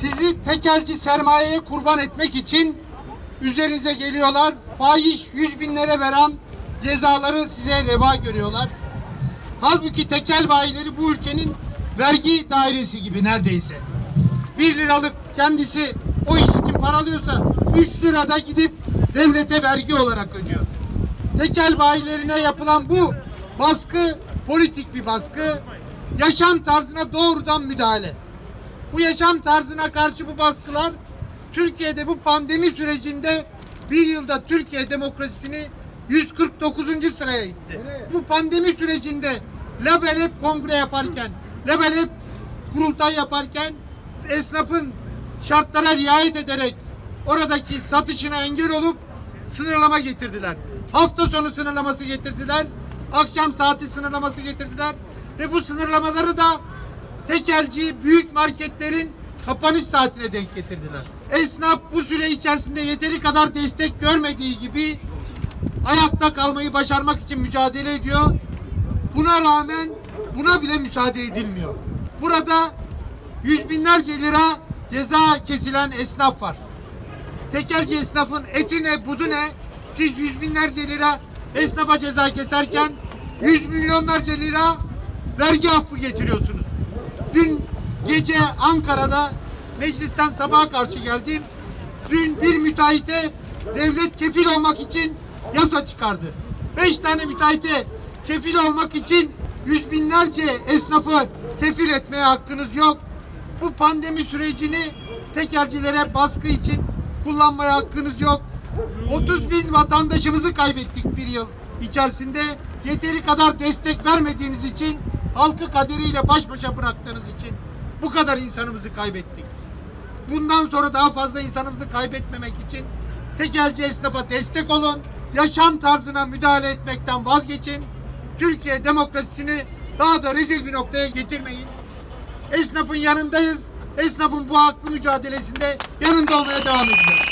Sizi tekelci sermayeye kurban etmek için üzerinize geliyorlar. Fahiş yüz binlere veren cezaları size reva görüyorlar. Halbuki tekel bayileri bu ülkenin vergi dairesi gibi neredeyse. 1 liralık kendisi o iş için paralıyorsa 3 lirada gidip devlete vergi olarak ödüyor. Tekel bayilerine yapılan bu baskı politik bir baskı. Yaşam tarzına doğrudan müdahale. Bu yaşam tarzına karşı bu baskılar Türkiye'de bu pandemi sürecinde bir yılda Türkiye demokrasisini 149. sıraya itti. Bu pandemi sürecinde Label hep kongre yaparken, Label hep kurultay yaparken esnafın şartlara riayet ederek oradaki satışına engel olup sınırlama getirdiler. Hafta sonu sınırlaması getirdiler. Akşam saati sınırlaması getirdiler. Ve bu sınırlamaları da tekelci büyük marketlerin kapanış saatine denk getirdiler. Esnaf bu süre içerisinde yeteri kadar destek görmediği gibi ayakta kalmayı başarmak için mücadele ediyor. Buna rağmen buna bile müsaade edilmiyor. Burada yüz binlerce lira ceza kesilen esnaf var. Tekelci esnafın eti ne budu ne siz yüz binlerce lira esnafa ceza keserken yüz milyonlarca lira vergi affı getiriyorsunuz. Gece Ankara'da meclisten sabaha karşı geldim. Dün bir müteahhite devlet kefil olmak için yasa çıkardı. Beş tane müteahhite kefil olmak için yüz binlerce esnafı sefil etmeye hakkınız yok. Bu pandemi sürecini tekelcilere baskı için kullanmaya hakkınız yok. 30 bin vatandaşımızı kaybettik bir yıl içerisinde. Yeteri kadar destek vermediğiniz için, halkı kaderiyle baş başa bıraktığınız için bu kadar insanımızı kaybettik. Bundan sonra daha fazla insanımızı kaybetmemek için tekelci esnafa destek olun. Yaşam tarzına müdahale etmekten vazgeçin. Türkiye demokrasisini daha da rezil bir noktaya getirmeyin. Esnafın yanındayız. Esnafın bu haklı mücadelesinde yanında olmaya devam edeceğiz.